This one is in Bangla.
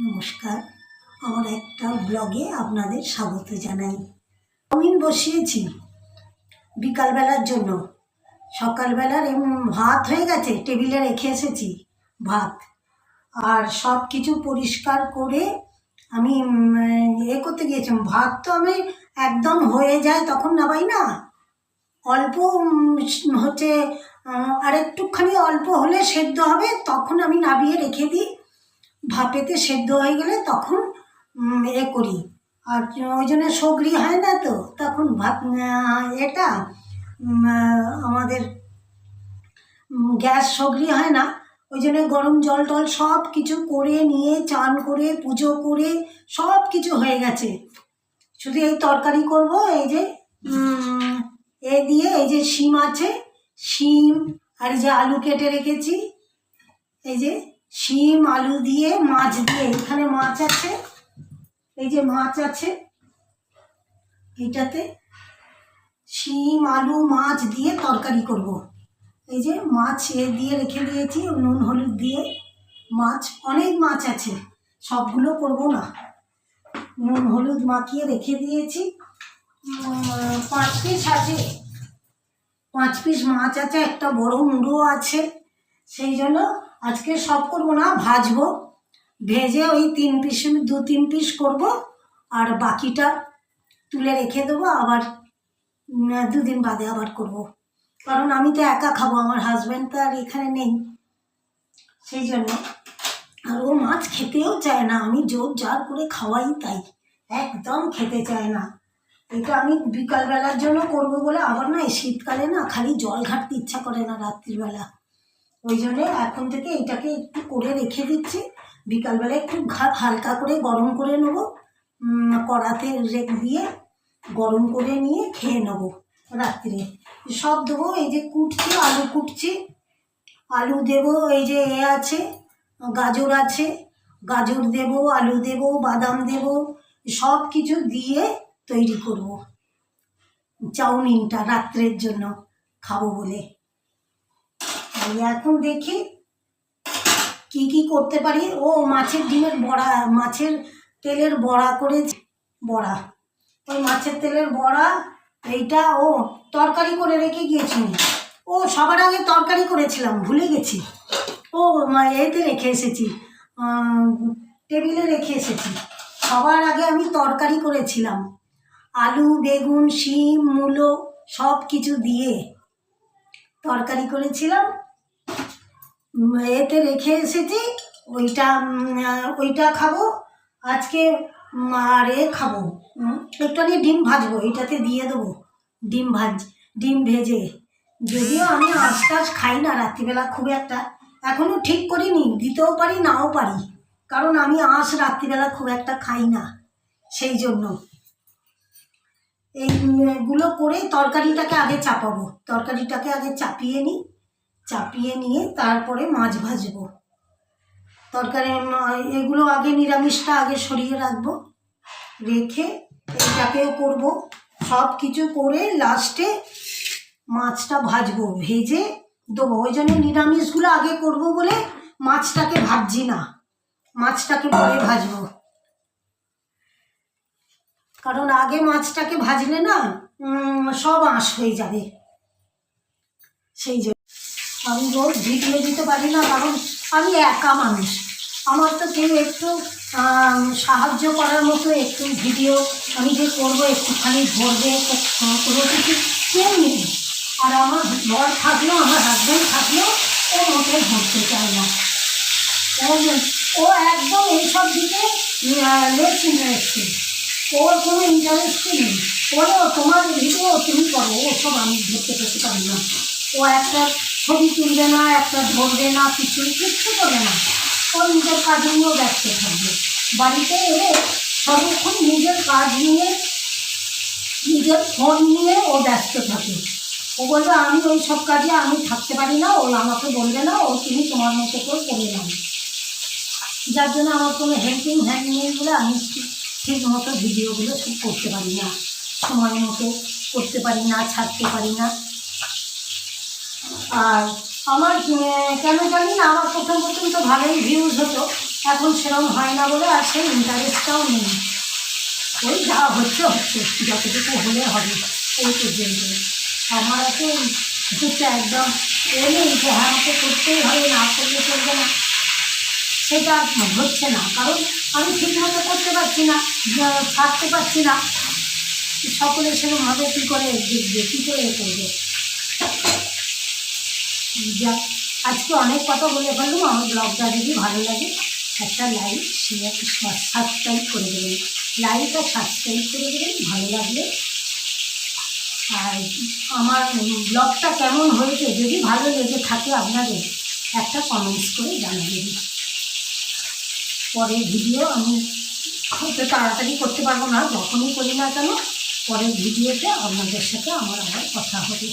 নমস্কার। আমার একটা ব্লগে আপনাদের স্বাগত জানাই। চাউমিন বসিয়েছি বিকালবেলার জন্য। সকালবেলার ভাত হয়ে গেছে টেবিলে রেখে এসেছি ভাত। আর সব কিছু পরিষ্কার করে আমি এ করতে গিয়েছিলাম। ভাত তো আমি একদম হয়ে যায় তখন নামাই না? অল্প হচ্ছে আহ, আর একটুখানি অল্প হলে সেদ্ধ হবে তখন আমি নামিয়ে রেখে দিই। ভাপেতে সেদ্ধ হয়ে গেলে তখন এ করি। আর ওই জন্য সগরি হয় না তো, তখন ভাত এটা আমাদের গ্যাস সগরি হয় না। ওই জন্য গরম জল টল সব কিছু করে নিয়ে, চান করে, পুজো করে সব কিছু হয়ে গেছে। শুধু এই তরকারি করব, এই যে এ দিয়ে এই যে শিম আছে, শিম আর এই যে আলু কেটে রেখেছি, এই যে শিম, আলু দিয়ে, মাছ দিয়ে। এখানে মাছ আছে। এই যে মাছ আছে। এইটাতে শিম, আলু, মাছ দিয়ে তরকারি করব। এই যে মাছ এ দিয়ে রেখে দিয়েছি, নুন, হলুদ দিয়ে মাছ। অনেক মাছ আছে। সবগুলো করব না। নুন, হলুদ মাখিয়ে রেখে দিয়েছি। পাঁচ পিস আছে। পাঁচ পিস মাছ আছে। একটা বড় মুড়ো আছে। সেই জন্য আজকে সব করব না, ভাজবো, ভেজে ওই তিন পিস দু তিন পিস করব, আর বাকিটা তুলে রেখে দেবো, আবার দুদিন বাদে আবার করব। কারণ আমি তো একা খাব, আমার হাজব্যান্ড তো আর এখানে নেই। সেই জন্য, আর ও মাছ খেতেও চায় না, আমি জোর জার করে খাওয়াই তাই, একদম খেতে চায় না। এটা আমি বিকালবেলার জন্য করব বলে, আবার না এই শীতকালে না খালি জল ঘাটতে ইচ্ছা করে না, রাত্রিবেলা। ওই জন্যে এখন থেকে এটাকে একটু করে রেখে দিচ্ছি। বিকালবেলা একটু ঘা- হালকা করে গরম করে নেব। কড়াতে রেখ দিয়ে গরম করে নিয়ে খেয়ে নেব রাত্রে। সব দেবো এই যে কুটছি, আলু কুটছি। আলু দেবো এই যে এ আছে, গাজর আছে। গাজর দেবো, আলু দেবো, বাদাম দেবো, সব কিছু দিয়ে তৈরি করব। চাউমিনটা রাত্রের জন্য খাব বলে। এই এখন দেখি কি কি করতে পারি। ও মাছের ডিমের বড়া, মাছের তেলের বড়া করে বড়া। ওই মাছের তেলের বড়া, এইটা ও তরকারি করে রেখে গিয়েছি ও সবার আগে তরকারি করেছিলাম, ভুলে গেছি। ও মা- এতে রেখে এসেছি টেবিলে রেখে এসেছি। সবার আগে আমি তরকারি করেছিলাম। আলু, বেগুন, শিম, মূলো সব কিছু দিয়ে তরকারি করেছিলাম। এতে রেখে এসেছি, ওইটা ওইটা খাব, আজকে আর এ খাব একটুখানি ডিম ভাজবো এইটাতে দিয়ে দেবো, ডিম ভাজ, ডিম ভেজে। যদিও আমি আঁশ টাশ খাই না রাত্রিবেলা খুব একটা এখনও ঠিক করিনি, দিতেও পারি, নাও পারি, কারণ আমি আঁশ রাত্রিবেলা খুব একটা খাই না, সেই জন্য। এইগুলো করে তরকারিটাকে আগে চাপাবো, তরকারিটাকে আগে চাপিয়ে নিই চাপিয়ে নিয়ে তারপরে মাছ ভাজবো। তরকারি এগুলো আগে নিরামিষটা আগে সরিয়ে রাখব। রেখে এটাকেও করব। সব কিছু করে লাস্টে মাছটা ভাজবো, ভেজে দেবো। ওই জন্য নিরামিষগুলো আগে করব বলে মাছটাকে ভাজছি না। মাছটাকে পরে ভাজবো। কারণ আগে মাছটাকে ভাজলে না সব আঁশ হয়ে যাবে। সেই জন্য। আমি রোজ ভিডিও দিতে পারি না, কারণ আমি একা মানুষ। আমার তো কেউ একটু সাহায্য করার মতো একটু ভিডিও আমি যে করব, একটুখানি ধরবে, কোনো কিছু কেউ নেই। আর আমার বর থাকলেও, আমার হাজব্যান্ড থাকলেও, ও মোটে ধরতে চায় না। ও একদম এইসব দিকে লেস ইন্টারেস্টেড ওর কোনো ইন্টারেস্টই নেই। ওরে তোমার ভিডিও তুমি করো, ওসব আমি ধরতে পারি না। ও একটা ছবি তুলবে না, একটা ধরবে না, কিছু কিচ্ছু করবে না। ও নিজের কাজ নিয়েও ব্যস্ত থাকবে। বাড়িতে এলে সর্বক্ষণ নিজের কাজ নিয়ে, নিজের ফোন নিয়ে ও ব্যস্ত থাকে। ও বলবে, আমি ওই সব কাজে আমি থাকতে পারি না, ও আমাকে বলবে না, ও তুমি তোমার মতো করে করে নাও যার জন্য আমার কোনো হেল্পিং হ্যান্ড নেই বলে আমি ঠিক- মতো ভিডিওগুলো সব করতে পারি না। সময় মতো করতে পারি না, ছাড়তে পারি না। আর আমার কেন জানি না, আমার প্রথম প্রথম তো ভালোই ভিউজ হতো। এখন সেরকম হয় না বলে আর সেই ইন্টারেস্টটাও নেই। ওই যা হচ্ছে হচ্ছে। যতটুকু হলে হবে ওই পর্যন্ত আমার এত হচ্ছে একদম এ নেই যে হ্যাঁ আমাকে করতেই হবে, না করলে চলবে না। সেটা হচ্ছে না, কারণ আমি ঠিকমতো করতে পারছি না ছাড়তে পারছি না। সকলে সেরকমভাবে কী করে দেখবে, কী করে করবে যাক আজকে অনেক কথা বলে ফেললাম, আমার ব্লগটা যদি ভালো লাগে, একটা লাইক শেয়ার সাবস্ক্রাইব করে দেবেন। লাইক আর সাবস্ক্রাইব করে দেবেন, ভালো লাগলে। আর আমার ব্লগটা কেমন হয়েছে, যদি ভালো লেগে থাকে আপনাদের, একটা কমেন্টস করে জানাবেন। পরের ভিডিও আমি হয়তো তাড়াতাড়ি করতে পারব না, যখনই করি না কেন, পরের ভিডিওতে আপনাদের সাথে আমার আবার কথা হবে।